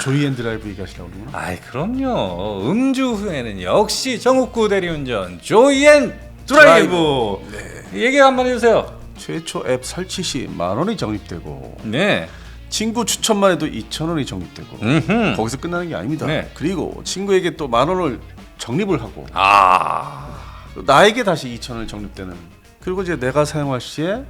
조이 앤 드라이브 얘기하시려고 그러구나. 아이 그럼요. 음주 후에는 역시 정욱구 대리운전 조이앤 드라이브. 얘기 한번 해주세요. 최초 앱 설치 시 만 원이 적립되고 네. 친구 추천만 해도 2천 원이 적립되고 음흠. 거기서 끝나는 게 아닙니다. 네. 그리고 친구에게 또 만 원을 적립을 하고 아. 또 나에게 다시 2천 원이 적립되는 그리고 이제 내가 사용할 시에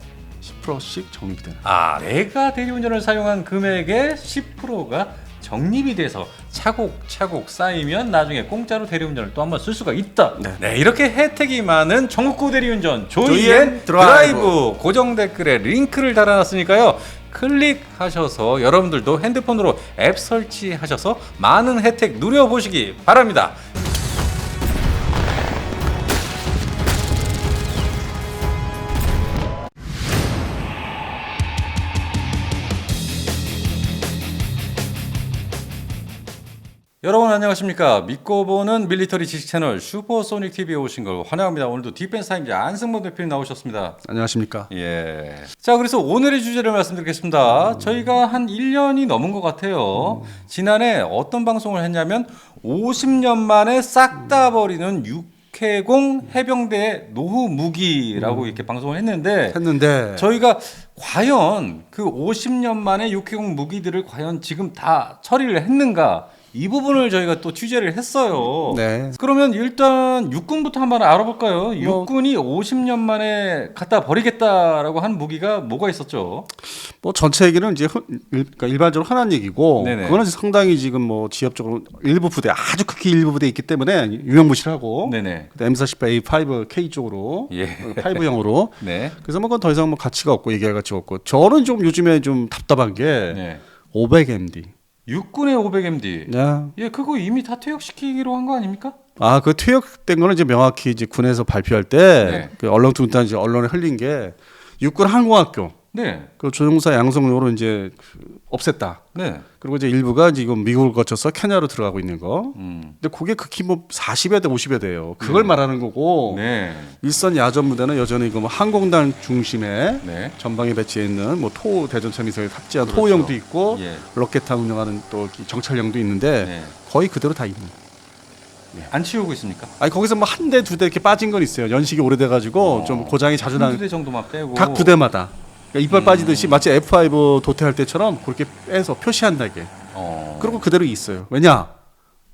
10%씩 적립되는 아, 내가 대리운전을 사용한 금액의 10%가 적립이 돼서 차곡차곡 쌓이면 나중에 공짜로 대리운전을 또 한번 쓸 수가 있다. 네. 이렇게 혜택이 많은 전국구 대리운전 조이앤 드라이브. 드라이브. 고정 댓글에 링크를 달아놨으니까요. 클릭하셔서 여러분들도 핸드폰으로 앱 설치하셔서 많은 혜택 누려보시기 바랍니다. 여러분 안녕하십니까 믿고 보는 밀리터리 지식 채널 슈퍼소닉 TV에 오신 걸 환영합니다 오늘도 디펜스 타임즈 안승범 대표님 나오셨습니다 안녕하십니까? 예. 자, 그래서 오늘의 주제를 말씀드리겠습니다. 저희가 한 1년이 넘은 것 같아요. 지난해 어떤 방송을 했냐면 50년 만에 싹 다 버리는 육해공 해병대 노후 무기라고 이렇게 방송을 했는데 했는데 저희가 과연 그 50년 만에 육해공 무기들을 과연 지금 다 처리를 했는가 이 부분을 저희가 또 취재를 했어요. 네. 그러면 일단 육군부터 한번 알아볼까요? 육군이 50년 만에 갖다 버리겠다라고 한 무기가 뭐가 있었죠? 뭐 전체 얘기는 이제 흔- 일, 그러니까 일반적으로 흔한 얘기고 네네. 그거는 상당히 지금 뭐 지역적으로 일부 부대 아주 극히 일부 부대 있기 때문에 유명무실하고 네네. M40A5K 쪽으로 예. 5형으로 네. 그래서 뭐 그건 더 이상 뭐 가치가 없고 얘기할 가치가 없고 저는 좀 요즘에 좀 답답한 게 네. 500MD. 육군의 500MD. 야. 예, 그거 이미 다 퇴역시키기로 한 거 아닙니까? 아, 그 퇴역된 거는 이제 명확히 이제 군에서 발표할 때 네. 그 언론투단 이제 언론에 흘린 게 육군 항공학교 네. 그 조종사 양성용으로 이제 그 없앴다. 네. 그리고 이제 일부가 지금 미국을 거쳐서 케냐로 들어가고 있는 거. 음. 근데 그게 극히 뭐 40여 대, 50여 대예요. 그걸 말하는 거고 네. 일선 야전 무대는 여전히 그뭐 항공단 중심에 네. 전방에 배치해 있는 뭐 토 대전차 미사일 탑재한 그렇죠. 토형도 있고 예. 로켓탄 운영하는 또 정찰형도 있는데 네. 거의 그대로 다 있는. 안 치우고 있습니까? 아니 거기서 뭐 한 대 두 대 이렇게 빠진 건 있어요. 연식이 오래돼 가지고 어. 좀 고장이 자주 나는 한두 대 정도만 빼고 각 부대마다 그러니까 이빨 음. 빠지듯이 마치 F5 도태할 때처럼 그렇게 빼서 표시한다게. 어. 그리고 그대로 있어요. 왜냐?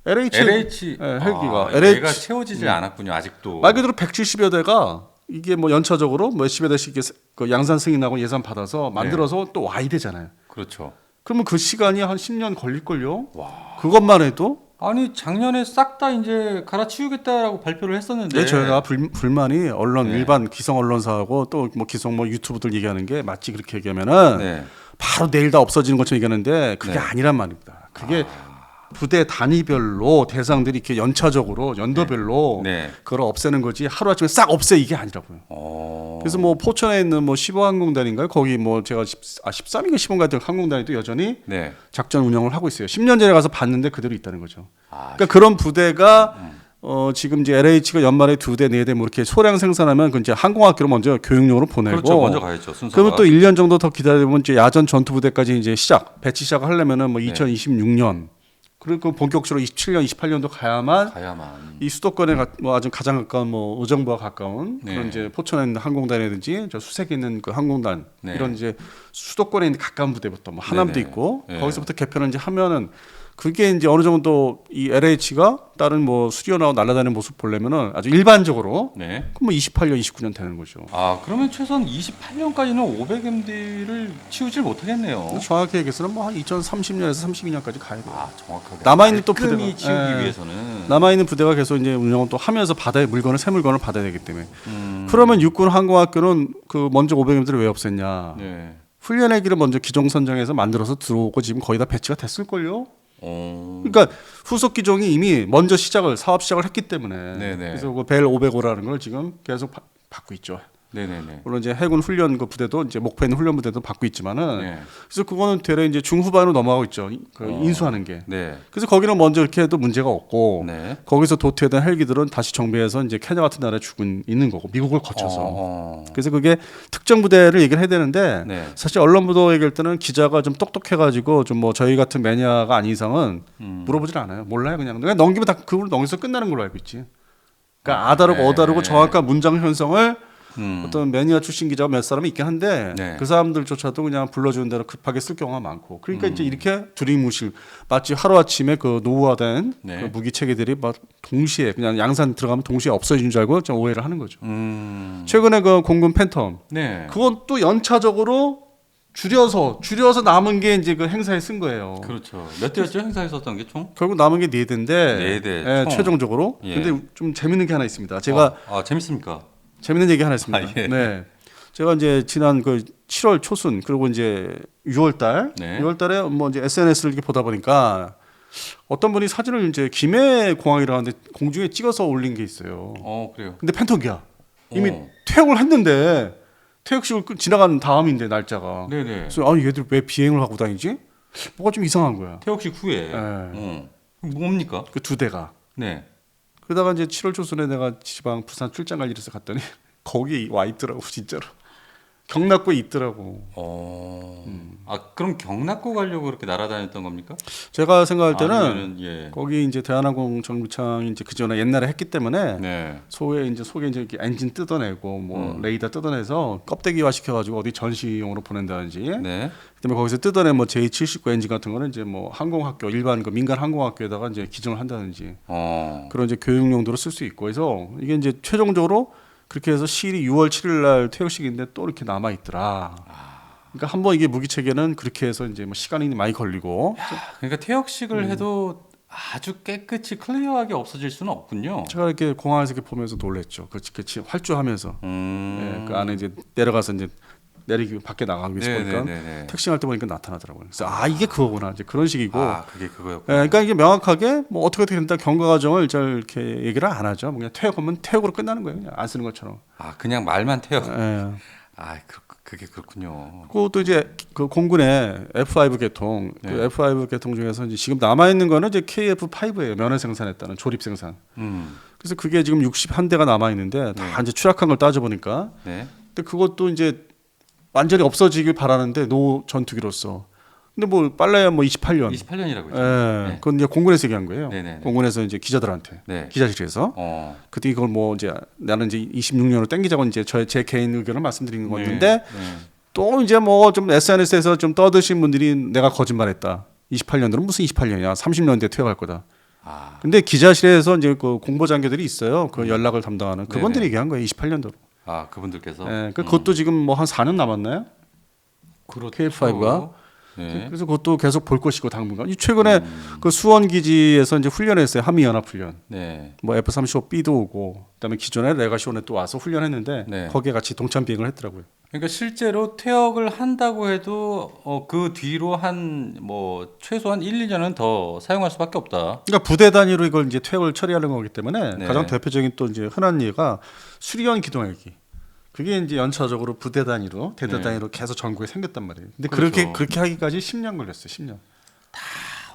LH, LH 예, 헬기가 아, LH 얘가 채워지질 않았군요 아직도. 말 그대로 170여 대가 이게 뭐 연차적으로 몇십여 대씩 이렇게 그 양산 승인하고 예산 받아서 만들어서 또 와야 되잖아요. 그렇죠. 그러면 그 시간이 한 10년 걸릴걸요? 와. 그것만 해도 아니 작년에 싹 다 이제 갈아치우겠다라고 발표를 했었는데. 네. 저희가 불, 불만이 언론 네. 일반 기성 언론사하고 또 뭐 기성 뭐 유튜브들 얘기하는 게 마치 그렇게 얘기하면은 네. 바로 내일 다 없어지는 것처럼 얘기하는데 그게 네. 아니란 말입니다. 그게 부대 단위별로 대상들이 이렇게 연차적으로 연도별로 네. 그걸 없애는 거지 하루 아침에 싹 없애 이게 아니라고요. 어. 그래서 뭐 포천에 있는 뭐 15항공단인가요? 거기 뭐 제가 10, 아 13인가 15인가 같은 항공단이 또 여전히 네. 작전 운영을 하고 있어요. 10년 전에 가서 봤는데 그대로 있다는 거죠. 아, 그러니까 그런 부대가 어 지금 이제 LH가 연말에 두 대, 네 대 뭐 이렇게 소량 생산하면 그 이제 항공학교로 먼저 교육용으로 보내고 그렇죠. 먼저 가야죠. 순서가. 그러면 또 1년 정도 더 기다리면 이제 야전 전투 부대까지 이제 시작 배치 시작을 하려면은 네. 뭐 2026년 그리고 본격적으로 27년, 28년도 가야만 가야만. 이 수도권에 가, 뭐 아주 가장 가까운 뭐 의정부와 가까운 네. 그런 이제 포천에 있는 항공단이라든지 저 수색에 있는 그 항공단 네. 이런 이제 수도권에 있는 가까운 부대부터 뭐 하남도 네네. 있고 네. 거기서부터 개편을 이제 하면은 그게 이제 어느 정도 이 LH가 다른 뭐 수리원하고 날아다니는 모습 보려면은 아주 일반적으로 네. 그럼 뭐 28년, 29년 되는 거죠. 아 그러면 최소한 28년까지는 500MD를 치우질 못하겠네요. 정확히 얘기해서는 뭐 한 2030년에서 32년까지 가야 돼요. 아 정확하게. 남아있는 또 부대가- 치우기 예. 위해서는. 남아 있는 부대가 계속 이제 운영을 또 하면서 바다의 물건을 새 물건을 받아야 되기 때문에 음, 그러면 육군 항공학교는 그 먼저 500m를 왜 없앴냐? 네. 훈련의기를 먼저 기종 선정해서 만들어서 들어오고 지금 거의 다 배치가 됐을걸요. 어. 그러니까 후속 기종이 이미 먼저 시작을 사업 시작을 했기 때문에 네네. 그래서 그 벨 505라는 걸 지금 계속 바, 받고 있죠. 네네네. 물론 이제 해군 훈련 그 부대도 이제 목포에 있는 훈련 부대도 받고 있지만은 네. 그래서 그거는 되레 이제 중후반으로 넘어가고 있죠. 그 어. 인수하는 게. 네. 그래서 거기는 먼저 이렇게 해도 문제가 없고 네. 거기서 도태된 헬기들은 다시 정비해서 이제 케냐 같은 나라에 죽은 있는 거고 미국을 거쳐서. 어, 어. 그래서 그게 특정 부대를 얘기를 해야 되는데 네. 사실 언론 보도 얘기할 때는 기자가 좀 똑똑해가지고 좀 뭐 저희 같은 매니아가 아닌 이상은 음. 물어보질 않아요. 몰라요 그냥. 그냥 넘기면 다 그걸 넘겨서 끝나는 걸로 알고 있지. 그러니까 아다르고 네. 어다르고 정확한 문장 형성을 음. 어떤 매니아 출신 기자가 몇 사람이 있긴 한데 네. 그 사람들조차도 그냥 불러주는 대로 급하게 쓸 경우가 많고 그러니까 이제 이렇게 두리무실 마치 하루 아침에 그 노후화된 네. 그 무기 체계들이 막 동시에 그냥 양산 들어가면 동시에 없어지는 줄 알고 좀 오해를 하는 거죠. 음. 최근에 그 공군 팬텀 네. 그건 또 연차적으로 줄여서 줄여서 남은 게 이제 그 행사에 쓴 거예요. 그렇죠. 몇 대였죠 행사에 썼던 게 총? 결국 남은 게 네 대인데 네 대, 예, 총. 최종적으로. 예. 근데 좀 재밌는 게 하나 있습니다. 제가 아, 아, 재밌습니까? 재밌는 얘기 하나 있습니다. 아, 예. 네. 제가 이제 지난 그 7월 초순 그리고 이제 6월 달, 네. 6월 달에 뭐 이제 SNS를 이렇게 보다 보니까 어떤 분이 사진을 이제 김해 공항이라는데 공중에 찍어서 올린 게 있어요. 어 그래요. 근데 펜터기야. 이미 어. 퇴역을 했는데 퇴역식을 끝- 지나간 다음인데 날짜가. 네네. 그래서 아니 얘들 왜 비행을 하고 다니지? 뭐가 좀 이상한 거야. 태역식 후에. 예. 어. 뭡니까? 그 두 대가. 네. 그러다가 이제 7월 초순에 내가 지방 부산 출장 갈 있어 갔더니 거기 와 있더라고 진짜로. 경락고에 있더라고. 어. 음. 아 그럼 경락고 가려고 그렇게 날아다녔던 겁니까? 제가 생각할 때는 아니면은, 예. 거기 이제 대한항공 정비창이 이제 그 전에 옛날에 했기 때문에 네. 소에 이제 속에 이제 이렇게 엔진 뜯어내고 뭐 음. 레이더 뜯어내서 껍데기화 시켜가지고 어디 전시용으로 보낸다든지 네. 그다음에 거기서 뜯어낸 뭐 J79 엔진 같은 거는 이제 뭐 항공학교 일반 그 민간 항공학교에다가 이제 기증을 한다든지 어. 그런 이제 교육 용도로 쓸 수 있고 그래서 이게 이제 최종적으로 그렇게 해서 실이 6월 7일 날 퇴역식인데 또 이렇게 남아 있더라. 그러니까 한번 이게 무기 체계는 그렇게 해서 이제 뭐 시간이 많이 걸리고 그러니까 태역식을 음. 해도 아주 깨끗이 클리어하게 없어질 수는 없군요. 제가 이렇게 공항에서 이렇게 보면서 놀랬죠. 그 그치 활주하면서 음. 예, 그 안에 이제 내려가서 이제 내리기 밖에 나가기 위해서 보니까 네네네. 택시할 때 보니까 나타나더라고요. 그래서 아 이게 그거구나 이제 그런 식이고. 아 그게 그거였고. 예, 그러니까 이게 명확하게 뭐 어떻게 어떻게 된다 경과 과정을 잘 이렇게 얘기를 안 하죠. 뭐 그냥 퇴역하면 퇴역으로 끝나는 거예요. 그냥 안 쓰는 것처럼. 아 그냥 말만 태역. 예. 아 그, 그게 그렇군요. 또 이제 그 공군의 F5 계통, 네. 그 F5 계통 중에서 이제 지금 남아 있는 거는 이제 KF5예요. 면허 생산했다는 조립 생산. 음. 그래서 그게 지금 61대가 남아 있는데 다 이제 추락한 걸 따져 보니까 네. 근데 그것도 이제 완전히 없어지길 바라는데 노 전투기로서. 근데 뭐 빨라야 뭐 28년. 28년이라고 했죠. 예. 네. 그건 이제 공군에서 얘기한 거예요. 네네네. 공군에서 이제 기자들한테 네. 기자실에서 어. 그때 이걸 뭐 이제 나는 이제 26년으로 땡기자고 이제 저의 제 개인 의견을 말씀드리는 건데 네. 또 이제 뭐 좀 SNS에서 좀 떠드신 분들이 내가 거짓말했다. 28년도는 무슨 28년이야? 30년대 퇴역할 거다. 아. 근데 기자실에서 이제 그 공보 장교들이 있어요. 그 연락을 담당하는 그분들이. 얘기한 거예요. 28년도로. 아 그분들께서. 예, 그 그것도 지금 뭐 한 4년 남았나요? 그렇죠. KF5가? 네. 그래서 그것도 계속 볼 것이고 당분간. 이 최근에 음. 그 수원 기지에서 이제 훈련했어요. 한미 연합 훈련. 네. 뭐 F35B도 오고 그다음에 기존에 레가시온에 또 와서 훈련했는데 네. 거기에 같이 동참 비행을 했더라고요. 그러니까 실제로 퇴역을 한다고 해도 어, 그 뒤로 한 뭐 최소한 1, 2년은 더 사용할 수밖에 없다. 그러니까 부대 단위로 이걸 이제 퇴역을 처리하는 거기 때문에 네. 가장 대표적인 또 이제 흔한 예가 수리원 기동헬기. 그게 이제 연차적으로 부대 단위로 대대 네. 단위로 계속 전국에 생겼단 말이에요. 근데 그렇죠. 그렇게 그렇게 하기까지 10년 걸렸어요. 10년.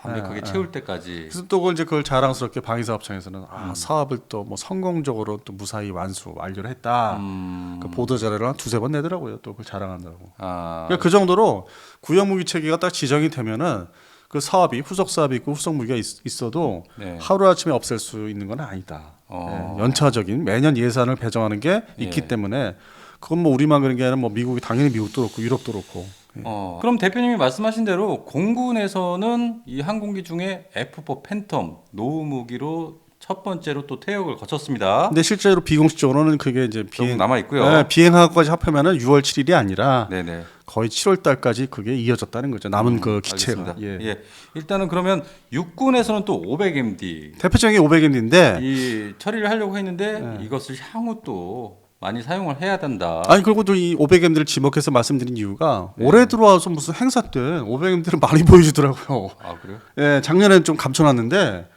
완벽하게 아, 채울 때까지. 그래서 또 그걸 이제 그걸 자랑스럽게 방위사업청에서는 음. 아 사업을 또 뭐 성공적으로 또 무사히 완수 완료를 했다. 음. 그 보도 자료를 한 두세 번 내더라고요. 또 그걸 자랑한다고. 아. 그러니까 그 정도로 구형 무기 체계가 딱 지정이 되면은 그 사업이 후속 사업이 있고 후속 무기가 있, 어도 네. 하루 아침에 없앨 수 있는 건 아니다. 어. 예, 연차적인 매년 예산을 배정하는 게 있기 예. 때문에 그건 뭐 우리만 그런 게 아니라 뭐 미국이 당연히 미국도 그렇고 유럽도 그렇고. 예. 어. 그럼 대표님이 말씀하신 대로 공군에서는 이 항공기 중에 F4 팬텀 노후 무기로 첫 번째로 또 퇴역을 거쳤습니다. 근데 실제로 비공식적으로는 그게 이제 비행 남아 있고요. 예, 비행하고까지 합하면은 6월 7일이 아니라 네네. 거의 7월 달까지 그게 이어졌다는 거죠. 남은 그 기체가. 음. 예. 예. 일단은 그러면 육군에서는 또 500MD 대표적인 게 500인데 이 처리를 하려고 했는데 이것을 향후 또 많이 사용을 해야 된다. 아니 그리고 또 이 500M들을 지목해서 말씀드린 이유가 네. 올해 들어와서 무슨 행사 때 500M들을 많이 보여주더라고요. 아 그래요? 예, 작년에는 좀 감춰놨는데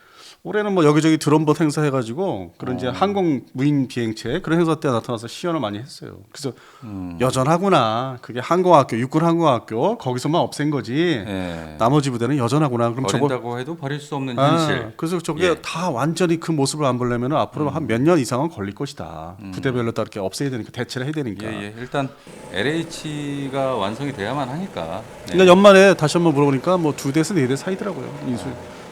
올해는 뭐 여기저기 드론봇 행사해가지고 그런 어. 이제 항공 무인 비행체 그런 행사 때 나타나서 시연을 많이 했어요. 그래서 음. 여전하구나. 그게 항공학교, 육군 항공학교 거기서만 없앤 거지. 예. 나머지 부대는 여전하구나. 그럼 저거 버린다고 해도 버릴 수 없는 아, 현실. 그래서 저게 예. 다 완전히 그 모습을 안 보려면 앞으로 한 몇 년 이상은 걸릴 것이다. 부대별로 다 이렇게 없애야 되니까 대체를 해야 되니까. 예, 예. 일단 LH가 완성이 돼야만 하니까. 네. 그러니까 연말에 다시 한번 물어보니까 뭐 두 대에서 네 대 사이더라고요. 인수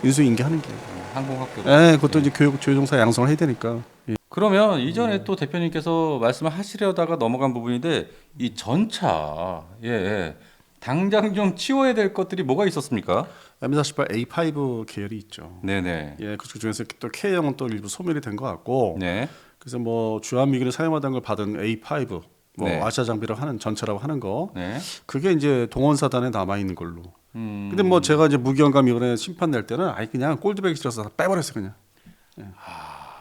인수 인계하는 게. 항공학교. 예, 그것도 이제 교육 조종사 양성을 해야 되니까. 예. 그러면 이전에 또 대표님께서 말씀을 하시려다가 넘어간 부분인데 이 전차 예, 예. 당장 좀 치워야 될 것들이 뭐가 있었습니까? M48 A5 계열이 있죠. 네네. 예, 그 중에서 또 K형은 또 일부 소멸이 된 것 같고. 네. 그래서 뭐 주한 미군이 사용하던 걸 받은 A5 뭐 네. 아시아 장비로 하는 전차라고 하는 거. 네. 그게 이제 동원사단에 남아 있는 걸로. 음. 근데 뭐 제가 이제 무기영감 이번에 심판 낼 때는 아예 그냥 꼴드백이 실어서 다 빼버렸어요 그냥. 예.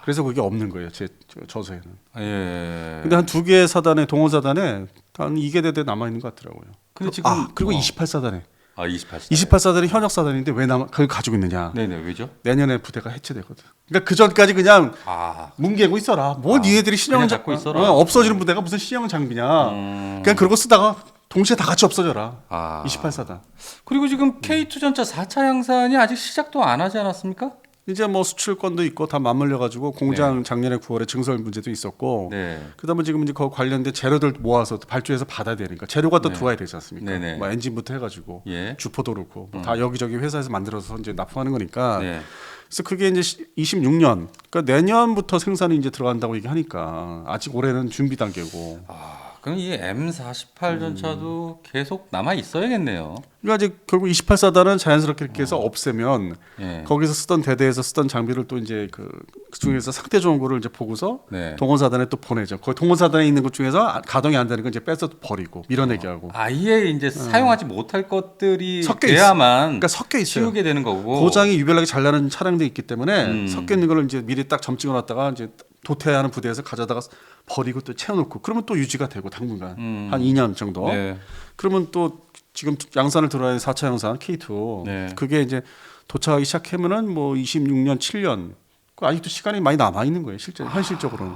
그래서 그게 없는 거예요 제 저- 저서에는. 예. 근데 한 두개 사단에 동원 사단에 한 2개 대대 남아 있는 것 같더라고요. 근데 지금 아 그리고 어. 28 사단에 아, 28. 28 사단이 현역 사단인데 왜 남아 그걸 가지고 있느냐? 네네. 왜죠? 내년에 부대가 해체되거든. 그러니까 그 전까지 그냥 아. 뭉개고 있어라. 뭐 아, 니네들이 신형 그냥 장 갖고 있어라. 어, 없어지는 부대가 무슨 신형 장비냐? 음. 그냥 그러고 쓰다가 동시에 다 같이 없어져라. 아. 28 사단. 그리고 지금 K2 전차 4차 양산이 아직 시작도 안 하지 않았습니까? 이제 뭐 수출권도 있고 다 맞물려 가지고 공장 작년에 9월에 증설 문제도 있었고 네. 그다음에 지금 이제 그 관련된 재료들 모아서 발주해서 받아야 되니까 재료가 또 네. 들어와야 되지 않습니까? 네네. 뭐 엔진부터 해가지고 예. 주포도 그렇고 뭐다 여기저기 회사에서 만들어서 이제 납품하는 거니까 네. 그래서 그게 이제 26년 그러니까 내년부터 생산이 이제 들어간다고 얘기하니까 아직 올해는 준비 단계고 아, 그럼 이 M48 전차도 계속 남아 있어야겠네요. 그러니까 이제 결국 28사단은 자연스럽게 이렇게 해서 없애면 예. 거기서 쓰던 대대에서 쓰던 장비를 또 이제 그, 그 중에서 상태 좋은 거를 이제 보고서 네. 동원사단에 또 보내죠. 거기 동원사단에 있는 것 중에서 아- 가동이 안 되는 거 이제 빼서 버리고 밀어내게 하고. 아예 이제 사용하지 못할 것들이 섞여 돼야만 그러니까 섞여 있어요. 치우게 되는 거고. 고장이 유별나게 잘 나는 차량도 있기 때문에 음. 섞여 있는 거를 이제 미리 딱 점찍어 놨다가 이제 도태하는 부대에서 가져다가 버리고 또 채워놓고 그러면 또 유지가 되고 당분간 음. 한 2년 정도. 네. 그러면 또 지금 양산을 들어야 4차 양산 K2 네. 그게 이제 도착하기 시작하면은 뭐 26년 7년 그 아직도 시간이 많이 남아 있는 거예요 실제 현실적으로는.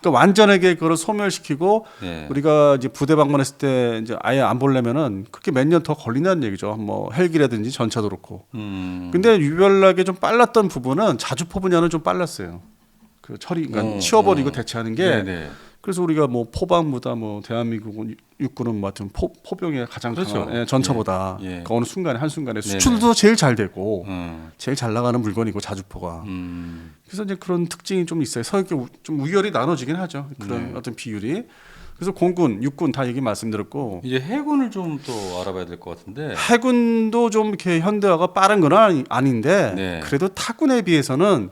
그러니까 완전하게 그걸 소멸시키고 네. 우리가 이제 부대 방문했을 때 이제 아예 안 보려면은 그렇게 몇 년 더 걸린다는 얘기죠. 뭐 헬기라든지 전차도 그렇고. 음. 근데 유별나게 좀 빨랐던 부분은 자주포 분야는 좀 빨랐어요. 그 처리, 그러니까 어, 치워버리고 어. 대체하는 게. 네네. 그래서 우리가 뭐 포방보다 뭐 대한민국은 육군은 뭐 하여튼 포, 포병에 가장 그렇죠. 강한 예, 전차보다 예. 그 어느 순간에 한 순간에. 수출도 제일 잘 되고 음. 제일 잘 나가는 물건이고 자주포가. 음. 그래서 이제 그런 특징이 좀 있어요. 우- 좀 우열이 나눠지긴 하죠. 그런 네. 어떤 비율이. 그래서 공군, 육군 다 얘기 말씀드렸고 이제 해군을 좀 또 알아봐야 될 것 같은데. 해군도 좀 이렇게 현대화가 빠른 건 아니, 아닌데 네. 그래도 타군에 비해서는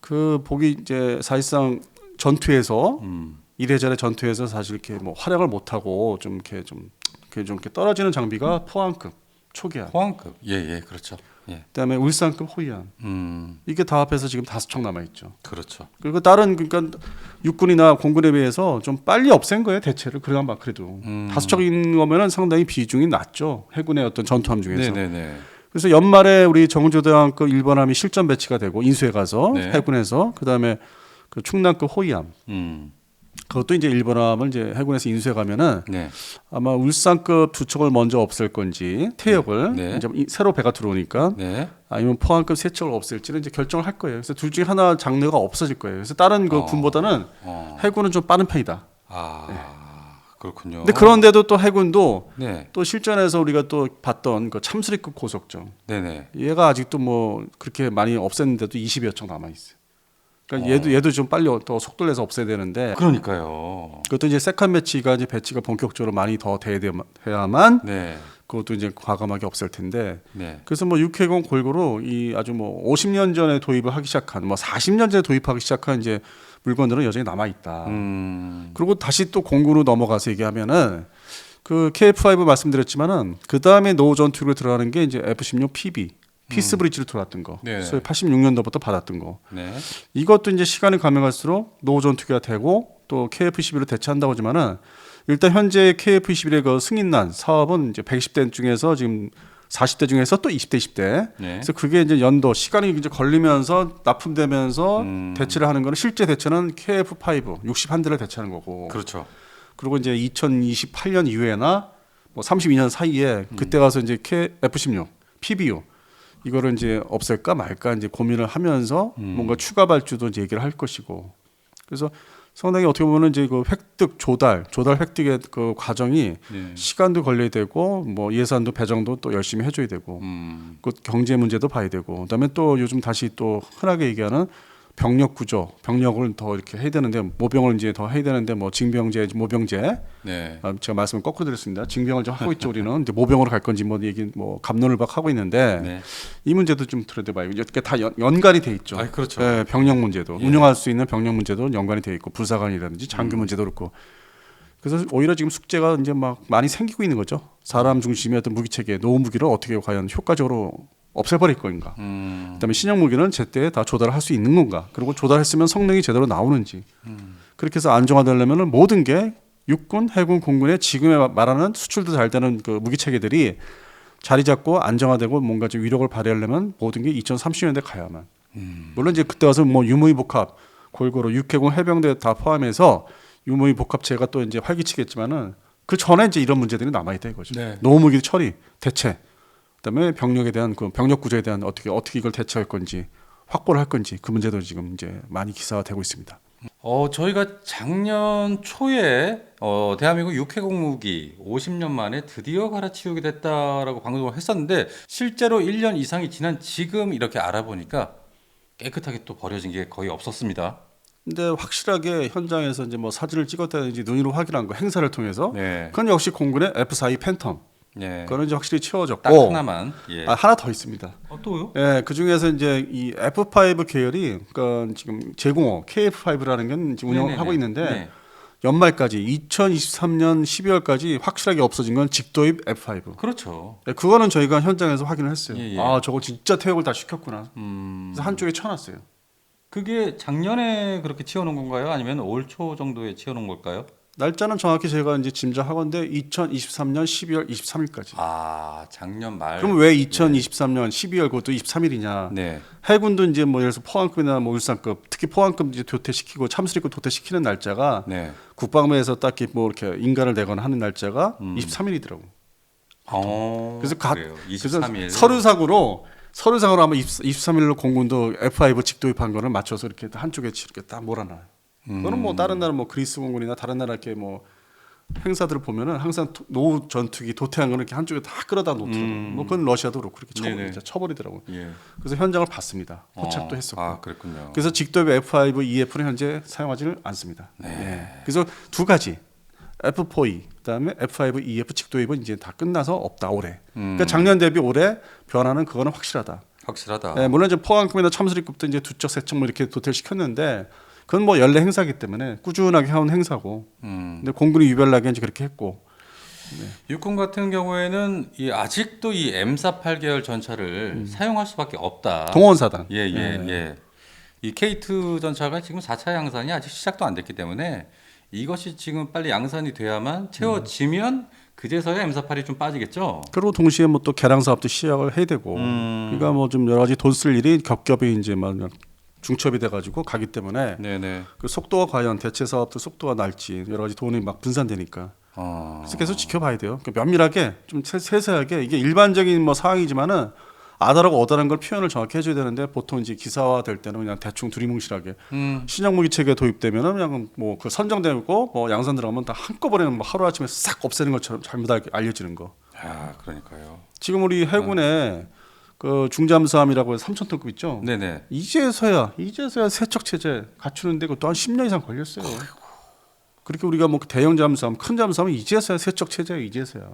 그 보기 이제 사실상 전투에서 음. 이래저래 전투에서 사실 이렇게 뭐 활약을 못 하고 좀 이렇게 좀 이렇게 좀 이렇게 떨어지는 장비가 포항급, 초기한, 호황급. 예, 예, 그렇죠. 예. 그다음에 울산급, 호위안 음. 이게 다 합해서 지금 다섯 척 남아 있죠. 그렇죠. 그리고 다른 그러니까 육군이나 공군에 비해서 좀 빨리 없앤 거예요 대체를 그래야 막 그래도 음. 다섯 척인 거면은 상당히 비중이 낮죠 해군의 어떤 전투함 중에서. 네, 네, 네. 그래서 연말에 우리 정조대왕급 일본함이 실전 배치가 되고 인수해 가서 네. 해군에서 그다음에 그 충남급 호위함 음. 그것도 이제 일본함을 이제 해군에서 인수해 가면은 네. 아마 울산급 두 척을 먼저 없앨 건지 태역을 네. 이제 이- 새로 배가 들어오니까 네. 아니면 포항급 세 척을 없앨지는 이제 결정을 할 거예요. 그래서 둘 중에 하나 장르가 없어질 거예요. 그래서 다른 그 어. 군보다는 어. 해군은 좀 빠른 편이다. 아. 그렇군요. 근데 그런데도 또 해군도 네. 또 실전에서 우리가 또 봤던 그 참수리급 고속정 네, 네. 얘가 아직도 뭐 그렇게 많이 없앴는데도 20여 척 남아 있어요. 그러니까 어. 얘도 얘도 좀 빨리 더 속도를 내서 없애야 되는데 그러니까요. 그것도 이제 세컨 매치가 이제 배치가 본격적으로 많이 더 돼야만 네. 그것도 이제 과감하게 없앨 텐데 네. 그래서 뭐 육해공 골고루 이 아주 뭐 50년 전에 도입을 하기 시작한 뭐 40년 전에 도입하기 시작한 이제 물건들은 여전히 남아 있다. 음. 그리고 다시 또 공군으로 넘어가서 얘기하면은 그 KF5 말씀드렸지만은 그 다음에 노후 전투로 들어가는 게 이제 F16 PB 피스 브릿지로 들어왔던 거, 네. 소위 86년도부터 받았던 거. 네. 이것도 이제 시간이 가면 갈수록 노후 전투기가 되고 또 KF11로 대체한다고 하지만은 일단 현재 KF11의 그 승인난 사업은 이제 110대 중에서 지금 40대 중에서 또 20대, 20대. 네. 그래서 그게 이제 연도 시간이 이제 걸리면서 납품되면서 음. 대체를 하는 거는 실제 대체는 KF5 61대를 대체하는 거고. 그렇죠. 그리고 이제 2028년 이후에나 뭐 32년 사이에 그때 가서 이제 KF16, PBU 이거를 이제 없앨까 말까 이제 고민을 하면서 뭔가 추가 발주도 이제 얘기를 할 것이고. 그래서 상당히 어떻게 보면 이제 그 획득 조달, 조달 획득의 그 과정이 네. 시간도 걸려야 되고 뭐 예산도 배정도 또 열심히 해줘야 되고 음. 그 경제 문제도 봐야 되고 그다음에 또 요즘 다시 또 흔하게 얘기하는 병력 구조, 병력을 더 이렇게 해야 되는데 모병을 이제 더 해야 되는데 뭐 징병제, 모병제 네. 아, 제가 말씀을 거꾸로 드렸습니다. 징병을 좀 하고 있죠 우리는 이제 모병으로 갈 건지 뭐 얘기 뭐 감론을 박 하고 있는데 네. 이 문제도 좀 들여다봐요. 이게 다 연, 연관이 돼 있죠. 아, 그렇죠. 예, 병력 문제도 예. 운영할 수 있는 병력 문제도 연관이 돼 있고 부사관이라든지 장교 음. 문제도 그렇고 그래서 오히려 지금 숙제가 이제 막 많이 생기고 있는 거죠. 사람 중심의 어떤 무기 체계, 노후 무기를 어떻게 과연 효과적으로 없애버릴 건가. 음. 그다음에 신형 무기는 제때 다 조달을 할수 있는 건가. 그리고 조달했으면 성능이 제대로 나오는지. 그렇게 해서 안정화되려면 모든 게 육군, 해군, 공군의 지금에 말하는 수출도 잘 되는 그 무기 체계들이 자리 잡고 안정화되고 뭔가 좀 위력을 발휘하려면 모든 게 2030년대 가야만. 물론 이제 그때 와서 뭐 유무위 복합 골고루 육해공 해병대 다 포함해서 유무위 복합체가 또 이제 활기치겠지만은 그 전에 이제 이런 문제들이 남아 있다 이거죠. 네. 노무기 처리, 대체, 그다음에 병력에 대한 그 병력 구조에 대한 어떻게 어떻게 이걸 대처할 건지 확보를 할 건지 그 문제도 지금 이제 많이 기사화되고 있습니다. 어, 저희가 작년 초에 어, 대한민국 육해 공 무기 50년 만에 드디어 갈아치우게 됐다라고 방송을 했었는데 실제로 1년 이상이 지난 지금 이렇게 알아보니까 깨끗하게 또 버려진 게 거의 없었습니다. 근데 확실하게 현장에서 이제 뭐 사진을 찍었다든지 눈으로 확인한 거 행사를 통해서 네. 그건 역시 공군의 F4E 팬텀 네. 그거는 이제 확실히 채워졌고 딱 하나만. 예. 아, 하나 더 있습니다. 어, 또요? 예, 그 중에서 이제 이 F5 계열이 그러니까 지금 제공호 KF5라는 건 지금 운영을 네네네. 하고 있는데 네. 연말까지 2023년 12월까지 확실하게 없어진 건 직도입 F5. 그렇죠. 예, 그거는 저희가 현장에서 확인을 했어요. 예, 예. 아, 저거 진짜 퇴역을 다 시켰구나. 음. 그래서 한쪽에 쳐놨어요. 그게 작년에 그렇게 치워놓은 건가요? 아니면 올 초 정도에 치워놓은 걸까요? 날짜는 정확히 제가 이제 짐작하건데 2023년 12월 23일까지. 아, 작년 말. 그럼 왜 2023년 12월 그것도 23일이냐? 네. 해군도 이제 뭐 예를 들어서 포항급이나 뭐 울산급, 특히 포항급 이제 도태시키고 참수리급 도태시키는 날짜가 네. 국방부에서 딱히 뭐 이렇게 인가를 내거나 하는 날짜가 음. 23일이더라고. 어, 그래서 가- 그래요. 그래서 23일. 서류상으로 서류상으로 아마 23일로 공군도 F5 직도입한 거를 맞춰서 이렇게 한쪽에 이렇게 딱 몰아놔요. 그거는 뭐 다른 나라 뭐 그리스 공군이나 다른 나라 이렇게 뭐 행사들을 보면은 항상 도- 노후 전투기 도태한 거는 이렇게 한쪽에 다 끌어다 놓더라고. 음. 뭐 그건 러시아도 그렇고 그렇게 쳐버, 네네. 진짜 쳐버리더라고. 예. 그래서 현장을 봤습니다. 포착도 어, 했었고. 아, 그랬군요. 그래서 직도입 F5, EF는 현재 사용하지를 않습니다. 네. 네. 그래서 두 가지 F4E 그다음에 F5, EF 직도입은 이제 다 끝나서 없다 올해. 음. 그러니까 작년 대비 올해 변화는 그거는 확실하다. 확실하다. 네, 물론 이제 포항급이나 참수리급도 이제 두척 세척 뭐 이렇게 도태를 시켰는데 그건 뭐 연례 행사기 때문에 꾸준하게 해온 행사고. 음. 근데 공군이 유별나게 이제 그렇게 했고. 육군 같은 경우에는 이 아직도 이 M4 8계열 전차를 사용할 수밖에 없다. 음. 동원사단. 예, 예, 네. 예. 이 K2 전차가 지금 4차 양산이 아직 시작도 안 됐기 때문에 이것이 지금 빨리 양산이 돼야만 채워지면 그제서야 M48이 좀 빠지겠죠. 그리고 동시에 뭐 또 개량 사업도 시작을 해야 되고. 음. 그러니까 뭐 좀 여러 가지 돈 쓸 일이 겹겹이 이제 막 중첩이 돼가지고 가기 때문에 네, 네. 그 속도가 과연 대체 사업도 속도가 날지 여러 가지 돈이 막 분산되니까 어. 그래서 계속 지켜봐야 돼요. 그 면밀하게 좀 세- 세세하게 이게 일반적인 뭐 상황이지만은 아다라고 어다라는 걸 표현을 정확히 해줘야 되는데 보통 이제 기사화 될 때는 그냥 대충 두리뭉실하게 음. 신형 무기 체계 도입되면은 그냥 뭐 그 선정되고 뭐 양산 들어가면 다 한꺼번에 뭐 하루 아침에 싹 없애는 것처럼 잘못 알- 알려지는 거. 아, 그러니까요. 지금 우리 해군에 그 중잠수함이라고 해서 3천 톤급 있죠. 네, 네. 이제서야 이제서야 세척 체제 갖추는데 그것도 한 10년 이상 걸렸어요. 그렇게 우리가 뭐 대형 잠수함, 큰 잠수함은 이제서야 세척 체제예요. 이제서야.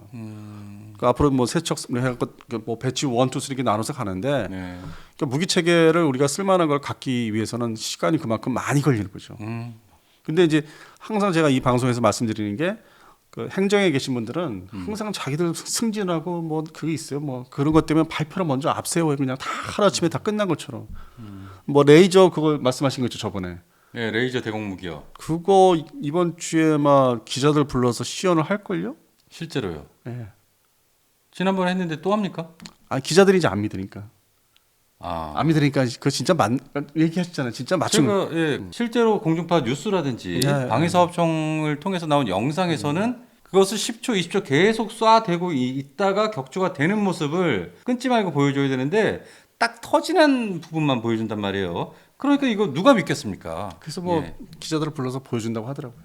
그 앞으로 뭐 세척 해갖고 그뭐 배치 원, 투, 쓰리 이렇게 나눠서 가는데 네. 그 무기 체계를 우리가 쓸만한 걸 갖기 위해서는 시간이 그만큼 많이 걸리는 거죠. 음. 근데 이제 항상 제가 이 방송에서 말씀드리는 게 그 행정에 계신 분들은 항상 자기들 승진하고 뭐 그게 있어요. 뭐 그런 것 때문에 발표를 먼저 앞세워요. 그냥 다 하루아침에 다 끝난 것처럼. 뭐 레이저 그거 말씀하신 거죠 저번에. 네, 레이저 대공 무기요. 그거 이번 주에 막 기자들 불러서 시연을 할 걸요? 실제로요. 예. 지난번에 했는데 또 합니까? 아 기자들이 이제 안 믿으니까 아. 안 믿으니까 그거 진짜 맞 얘기하셨잖아요. 진짜 맞춘 제가 예, 실제로 공중파 뉴스라든지 네. 방위사업청을 통해서 나온 영상에서는 그것을 10초, 20초 계속 쏴대고 이- 있다가 격추가 되는 모습을 끊지 말고 보여줘야 되는데 딱 터지는 부분만 보여준단 말이에요. 그러니까 이거 누가 믿겠습니까? 그래서 뭐 예. 기자들을 불러서 보여준다고 하더라고요.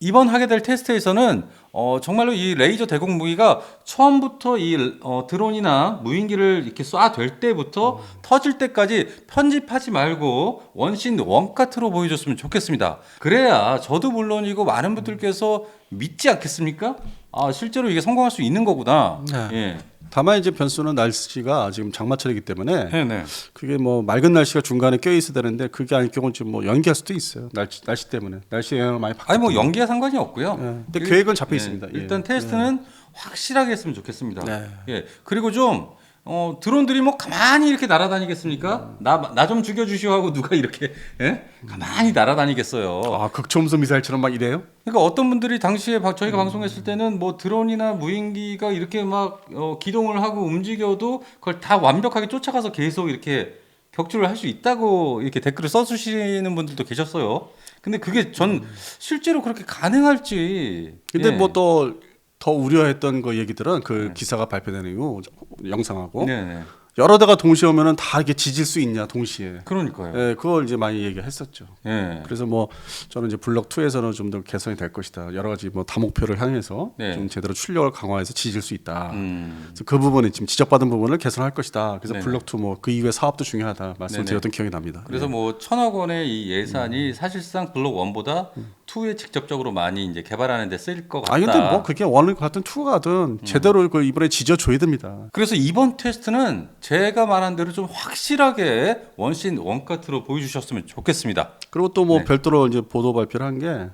이번 하게 될 테스트에서는 어, 정말로 이 레이저 대공 무기가 처음부터 이 어, 드론이나 무인기를 이렇게 쏴댈 때부터 터질 때까지 편집하지 말고 원신 원카트로 보여줬으면 좋겠습니다. 그래야 저도 물론이고 많은 분들께서 믿지 않겠습니까? 아 실제로 이게 성공할 수 있는 거구나. 네. 예. 다만 이제 변수는 날씨가 지금 장마철이기 때문에 네네. 그게 뭐 맑은 날씨가 중간에 껴 있어야 되는데 그게 아닐 경우는 지금 뭐 연기할 수도 있어요. 날씨 날씨 때문에 날씨 영향을 많이 받기 아니 뭐. 연기와 상관이 없고요. 예. 근데 일- 계획은 잡혀 예, 있습니다. 예. 일단 테스트는 확실하게 했으면 좋겠습니다. 네. 예. 그리고 좀 어, 드론들이 뭐 가만히 이렇게 날아다니겠습니까? 나 나 좀 죽여주시오 하고 누가 이렇게 예? 가만히 날아다니겠어요. 아 극초음속 미사일처럼 막 이래요? 그러니까 어떤 분들이 당시에 바- 저희가 방송했을 때는 뭐 드론이나 무인기가 이렇게 막 어, 기동을 하고 움직여도 그걸 다 완벽하게 쫓아가서 계속 이렇게 격추를 할 수 있다고 이렇게 댓글을 써주시는 분들도 계셨어요. 근데 그게 전 실제로 그렇게 가능할지. 근데 예. 뭐 또 더 우려했던 거 얘기들은 그 기사가 발표된 이후 영상하고 네네. 여러 대가 동시에 오면은 다 이게 지질 수 있냐 동시에. 그러니까요. 예, 그걸 이제 많이 얘기했었죠. 예. 그래서 뭐 저는 이제 블럭 2에서는 좀 더 개선이 될 것이다. 여러 가지 뭐 다목표를 향해서 네. 좀 제대로 출력을 강화해서 지질 수 있다. 음. 그래서 그 부분에 지금 지적받은 부분을 개선할 것이다. 그래서 네네. 블럭 2뭐 그 이후에 사업도 중요하다 말씀을 네네. 드렸던 기억이 납니다. 그래서 예. 뭐 천억 원의 이 예산이 사실상 블록 1보다 2에 직접적으로 많이 이제 개발하는 데 쓰일 것 같다. 아 근데 뭐 그게 원을 같은 투가 가든 제대로 그 이번에 지져줘야 됩니다. 그래서 이번 테스트는 제가 말한 대로 좀 확실하게 원신 원카트로 보여주셨으면 좋겠습니다. 그리고 또 뭐 네. 별도로 이제 보도 발표를 한 게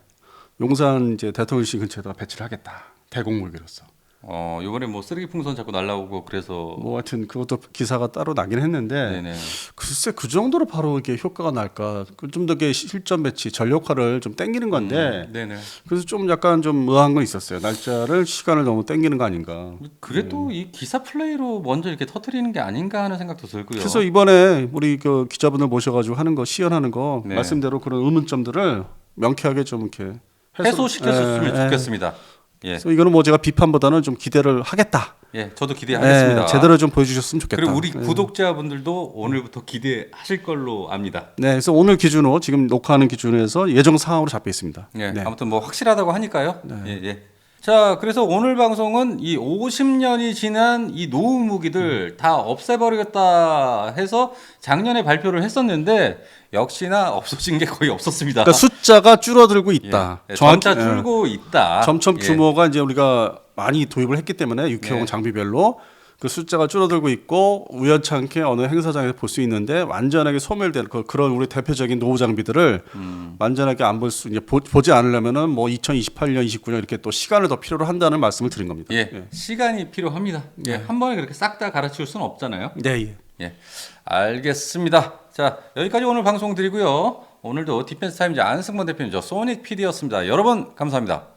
용산 이제 대통령실 근처에다가 배치를 하겠다. 대공물기로서. 어 이번에 뭐 쓰레기 풍선 자꾸 날라오고 그래서 뭐 하여튼 그것도 기사가 따로 나긴 했는데 네네. 글쎄 그 정도로 바로 이게 효과가 날까? 좀 더 실전 배치, 전력화를 좀 땡기는 건데 음. 그래서 좀 약간 좀 의아한 건 있었어요. 날짜를 시간을 너무 땡기는 거 아닌가? 그래도 이 기사 플레이로 먼저 이렇게 터트리는 게 아닌가 하는 생각도 들고요. 그래서 이번에 우리 그 기자분들 모셔가지고 하는 거 시연하는 거 네. 말씀대로 그런 의문점들을 명쾌하게 좀 이렇게 해소- 해소시켰으면 예, 예. 좋겠습니다. 예, 그래서 이거는 뭐 제가 비판보다는 좀 기대를 하겠다. 예, 저도 기대하겠습니다. 예, 제대로 좀 보여주셨으면 좋겠다. 그리고 우리 예. 구독자분들도 오늘부터 기대하실 걸로 압니다. 네, 그래서 오늘 기준으로 지금 녹화하는 기준에서 예정 사항으로 잡혀 있습니다. 예, 네. 아무튼 뭐 확실하다고 하니까요. 예, 예. 자, 그래서 오늘 방송은 이 50년이 지난 이 노후 무기들 다 없애버리겠다 해서 작년에 발표를 했었는데 역시나 없어진 게 거의 없었습니다. 그러니까 숫자가 줄어들고 있다. 예, 정확히- 점차 예. 줄고 있다. 점점 예. 규모가 이제 우리가 많이 도입을 했기 때문에 육해공 네. 장비별로 그 숫자가 줄어들고 있고 우연찮게 어느 행사장에서 볼 수 있는데 완전하게 소멸된 그 그런 우리 대표적인 노후 장비들을 음. 완전하게 안 볼 수 이제 보, 보지 않으려면은 뭐 2028년, 29년 이렇게 또 시간을 더 필요로 한다는 말씀을 드린 겁니다. 예, 시간이 필요합니다. 예, 한 번에 그렇게 싹 다 갈아치울 수는 없잖아요. 네, 예. 예, 알겠습니다. 자, 여기까지 오늘 방송 드리고요. 오늘도 디펜스 타임즈 안승범 대표님, 저 소닉 PD였습니다. 여러분 감사합니다.